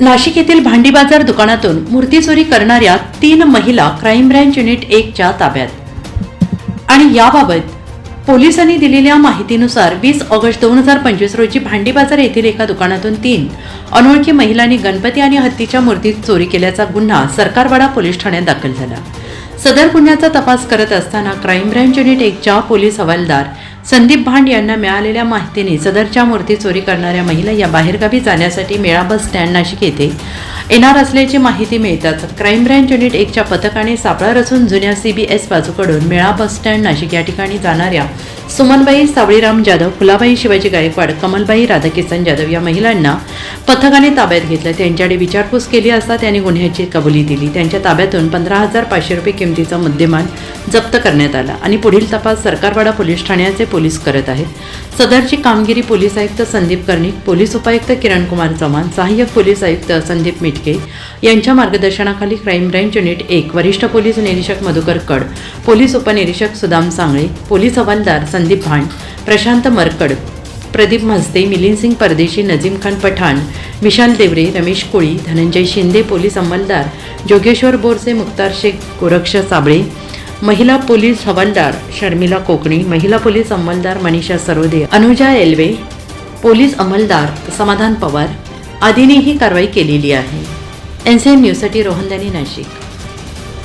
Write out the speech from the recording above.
नाशिक येथील भांडी बाजार दुकानातून मूर्ती चोरी करणाऱ्या तीन महिला क्राईम ब्रँच युनिट एकच्या ताब्यात. आणि याबाबत पोलिसांनी दिलेल्या माहितीनुसार वीस ऑगस्ट दोन हजार पंचवीस रोजी भांडी बाजार येथील एका दुकानातून तीन अनोळखी महिलांनी गणपती आणि हत्तीच्या मूर्ती चोरी केल्याचा गुन्हा सरकारवाडा पोलीस ठाण्यात दाखल झाला. सदर गुन्ह्याचा तपास करत असताना क्राईम ब्रँच युनिट एकच्या पोलीस हवालदार संदीप भांड यांना मिळालेल्या माहितीने सदरच्या मूर्ती चोरी करणाऱ्या महिला या बाहेरगावी जाण्यासाठी मेळा बस स्टँड नाशिक येथे येणार असल्याची माहिती मिळताच क्राईम ब्रँच युनिट एकच्या पथकाने सापळा रचून जुन्या सीबीएस बाजूकडून मेळा बस स्टँड नाशिक या ठिकाणी जाणाऱ्या सुमनबाई सावळीराम जाधव फुलाबाई शिवाजी गायकवाड कमलबाई राधाकिसन जाधव या महिलांना पथकाने ताब्यात घेतलं. त्यांच्याकडे विचारपूस केली असता त्यांनी गुन्ह्याची कबुली दिली. त्यांच्या ताब्यातून पंधरा हजार पाचशे रुपये किमतीचा मुद्देमाल जप्त करण्यात आला आणि पुढील तपास सरकारवाडा पोलीस ठाण्याचे पोलीस करत आहेत. सदरची कामगिरी पोलीस आयुक्त संदीप कर्णिक पोलीस उपायुक्त किरणकुमार चव्हाण सहाय्यक पोलीस आयुक्त संदीप मिटके यांच्या मार्गदर्शनाखाली क्राईम ब्रँच युनिट एक वरिष्ठ पोलीस निरीक्षक मधुकर कड पोलीस उपनिरीक्षक सुदाम सांगळे पोलीस हवालदार संदीप भांड प्रशांत मरकड प्रदीप म्हस्ते मिलिंद सिंग परदेशी नजीम खान पठाण विशाल देवरे रमेश कोळी धनंजय शिंदे पोलीस अंमलदार जोगेश्वर बोरसे मुक्तार शेख गोरक्ष साबळे महिला पोलीस हवालदार शर्मिला कोकणी महिला पोलीस अंमलदार मनीषा सरोदे अनुजा एल्वे पोलीस अंमलदार समाधान पवार आदींनी ही कारवाई केलेली आहे. एन सी एन न्यूजसाठी रोहनदानी नाशिक.